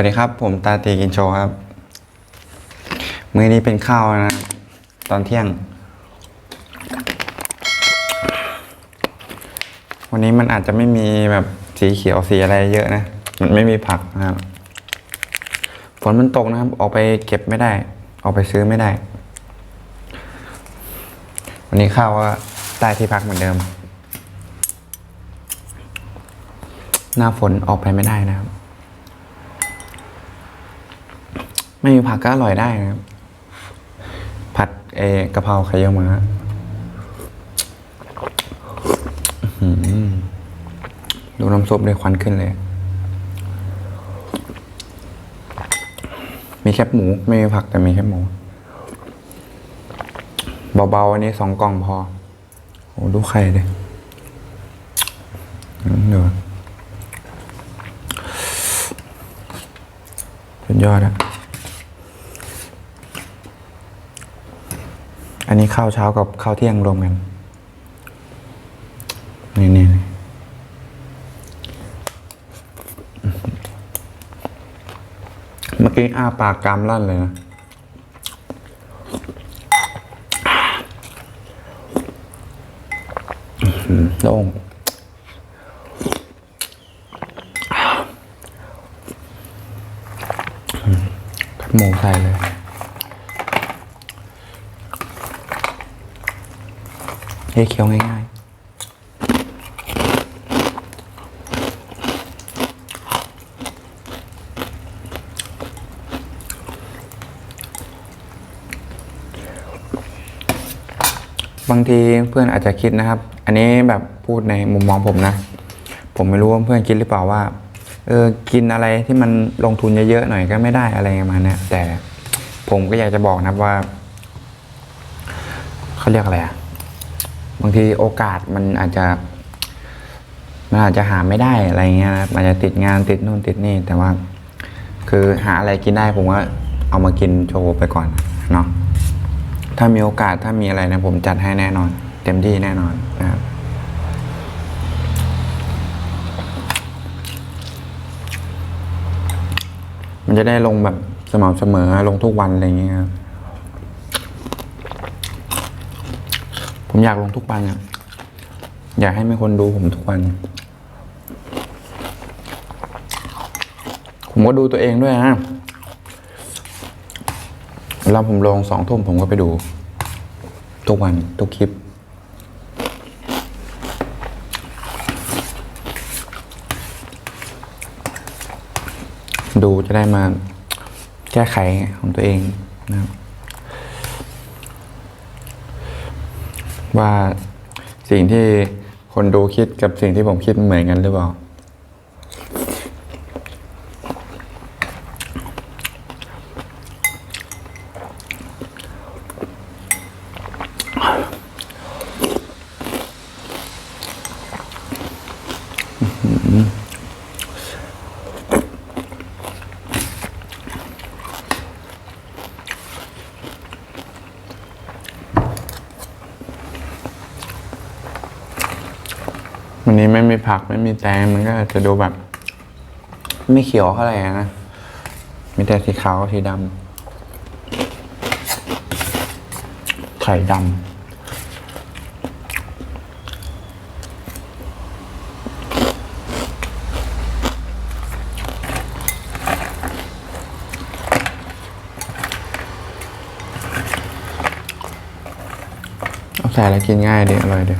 วัสดีครับ ผมตาตีกินโชครับ มื้อนี้เป็นข้าวนะตอนเที่ยง วันนี้มันอาจจะไม่มีแบบสีเขียวสีอะไรเยอะนะ มันไม่มีผักนะครับฝนมันตกนะครับ ออกไปเก็บไม่ได้ ออกไปซื้อไม่ได้ วันนี้ข้าวก็ได้ที่พักเหมือนเดิม หน้าฝนออกไปไม่ได้นะครับ ไม่มีผักก็อร่อยได้นะครับ ผัดเอกะเพราไข่เยี่ยวม้าดูน้ำซุปเลยควันขึ้นเลย มีแคบหมู ไม่มีผักแต่มีแคบหมู เบาๆอันนี้สองกล่องพอ โอ้ดูไข่เลยเดี๋ยวสุดยอดอะ อันนี้ข้าวเช้ากับข้าวเที่ยงรวมกัน นี่นี่เมื่อกี้อ้าปากกรามลั่นเลยนะอื้อหือโล่งอืมขัดหมูใส่เลย ให้เคี้ยวง่ายๆบางทีเพื่อนอาจจะคิดนะครับ อันนี้แบบพูดในมุมมองผมนะ ผมไม่รู้ว่าเพื่อนคิดหรือเปล่าว่า เออ กินอะไรที่มันลงทุนเยอะๆหน่อยก็ไม่ได้อะไรประมาณเนี้ยแต่ผมก็อยากจะบอกนะครับว่า เขาเรียกอะไรอะ บางทีโอกาสมันอาจจะมันอาจจะหาไม่ได้อะไรเงี้ยนะมันจะติดงานติดนู่นติดนี่ แต่ว่า คือหาอะไรกินได้ผมก็เอามากินโชว์ไปก่อนเนาะถ้ามีโอกาสถ้ามีอะไรนะ ผมจัดให้แน่นอน เต็มที่แน่นอนนะครับมันจะได้ลงแบบสม่ำเสมอลงทุกวันอะไรอย่างเงี้ยครับ ผมอยากลงทุกวันอะอยากให้มีคนดูผมทุกวัน ผมก็ดูตัวเองด้วยนะเวลาผมลงสองทุ่มผมก็ไปดู ทุกวันทุกคลิป ดูจะได้มาแก้ไขของตัวเองนะครับ ว่าสิ่งที่คนดูคิดกับสิ่งที่ผมคิดเหมือนกันหรือเปล่า วันนี้ไม่มีผักไม่มีแตงมันก็จะดูแบบ ไม่เขียวเท่าไหร่นะ มีแต่สีขาวกับสีดำไข่ดำเอาใส่แล้วกินง่ายดีอร่อยดี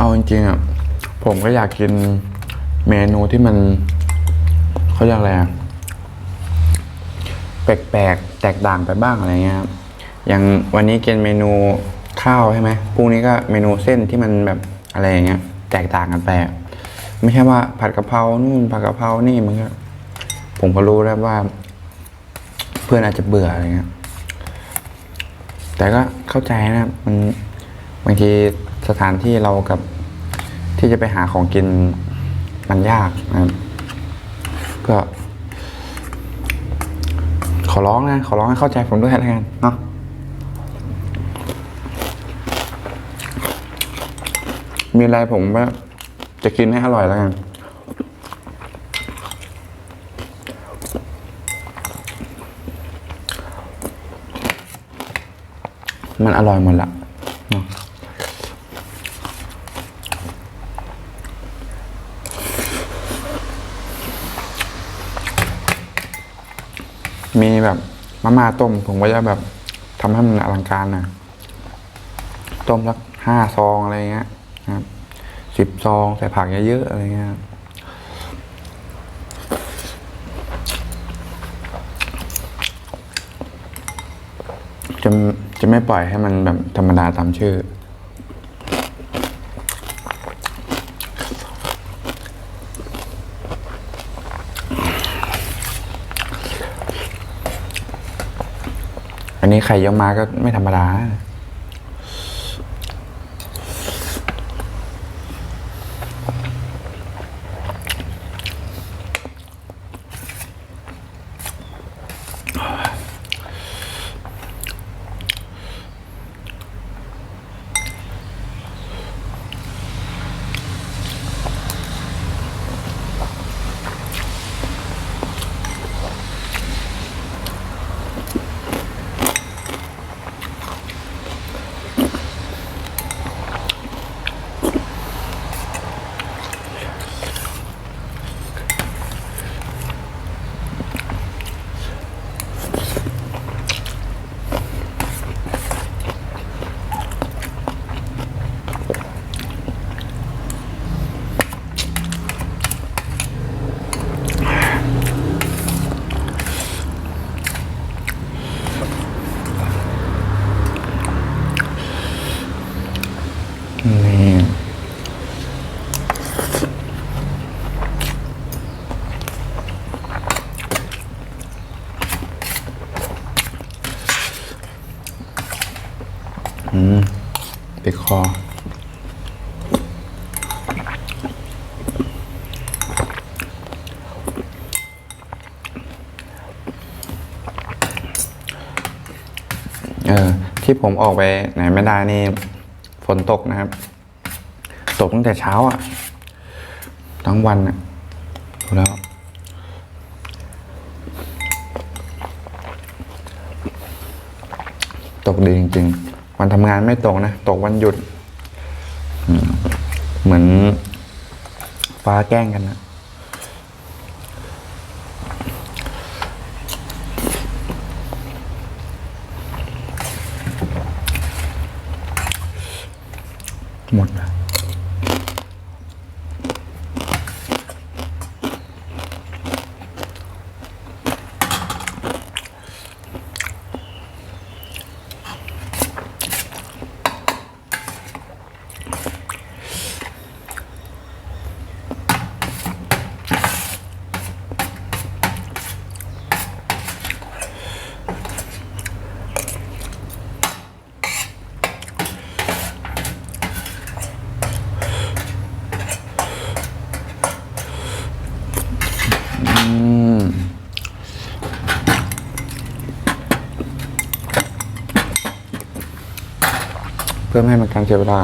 เอาจริงๆอะผมก็อยากกินเมนูที่มันเขาเรียกอะไรแปลกๆแตกต่างไปบ้างอะไรเงี้ยครับอย่างวันนี้กินเมนูข้าวใช่ไหมพรุ่งนี้ก็เมนูเส้นที่มันแบบอะไรอย่างเงี้ย แตกต่างกันไปไม่ใช่ว่าผัดกะเพรานู่นผัดกะเพรานี่มันก็ผมก็รู้แล้วว่า เพื่อนอาจจะเบื่ออะไรเงี้ยแต่ก็เข้าใจนะมันบางที สถานที่เรากับที่จะไปหาของกินมันยากนะครับก็ขอร้องนะ ขอร้องให้เข้าใจผมด้วยแล้วกันเนาะมีอะไรผมว่าจะกินให้อร่อยแล้วกัน มันอร่อยหมดละเนาะ มีแบบมาม่าต้ม ผมก็จะแบบทำให้มันอลังการนะต้มสักห้าซองอะไรเงี้ยนะครับสิบซองใส่ผักเยอะๆอะไรเงี้ยจะจะไม่ปล่อยให้มันแบบธรรมดาตามชื่อ อันนี้ไข่เยี่ยวม้าก็ไม่ธรรมดา อืมติดคอ เออ ที่ผมออกไปไหนไม่ได้นี่ ฝนตกนะครับ ตกตั้งแต่เช้าอะ ทั้งวันอะดูแล้วตกดีจริง ๆ วันทำงานไม่ตกนะ ตกวันหยุด เหมือนฟ้าแกล้งกันนะหมดละ เพื่อไม่ให้มันการเสียเวลา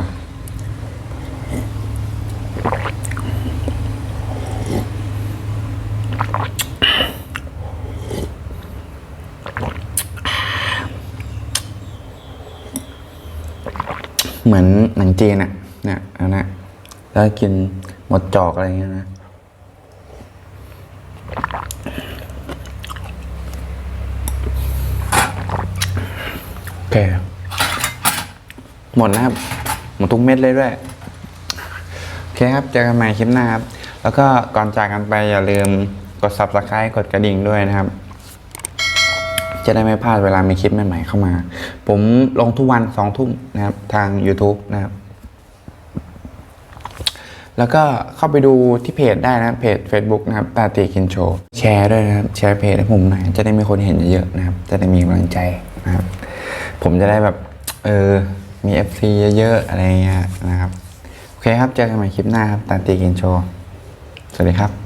เหมือนหนังจีนอะเนี่ยอันนั้แล้วกินหมดจอกอะไรเงี้ยนะ โอเคหมดนะครับ หมดทุกเม็ดเลยด้วย โอเคครับ เจอกันใหม่คลิปหน้าครับ แล้วก็ก่อนจากกันไปอย่าลืมกด subscribe กดกระดิ่งด้วยนะครับ จะได้ไม่พลาดเวลามีคลิปใหม่ๆเข้ามา ผมลงทุกวันสองทุ่มนะครับ ทาง YouTube นะครับ แล้วก็เข้าไปดูที่เพจได้นะเพจ Facebook นะครับตาตีกินโชว์แชร์ด้วยนะครับ แชร์เพจให้ผมหน่อยจะได้มีคนเห็นเยอะๆนะครับ จะได้มีกำลังใจนะครับ ผมจะได้แบบเออมี FC เยอะๆ อะไรเงี้ยนะครับ โอเคครับ เจอกันใหม่คลิปหน้าครับตาตีกินโชว์ สวัสดีครับ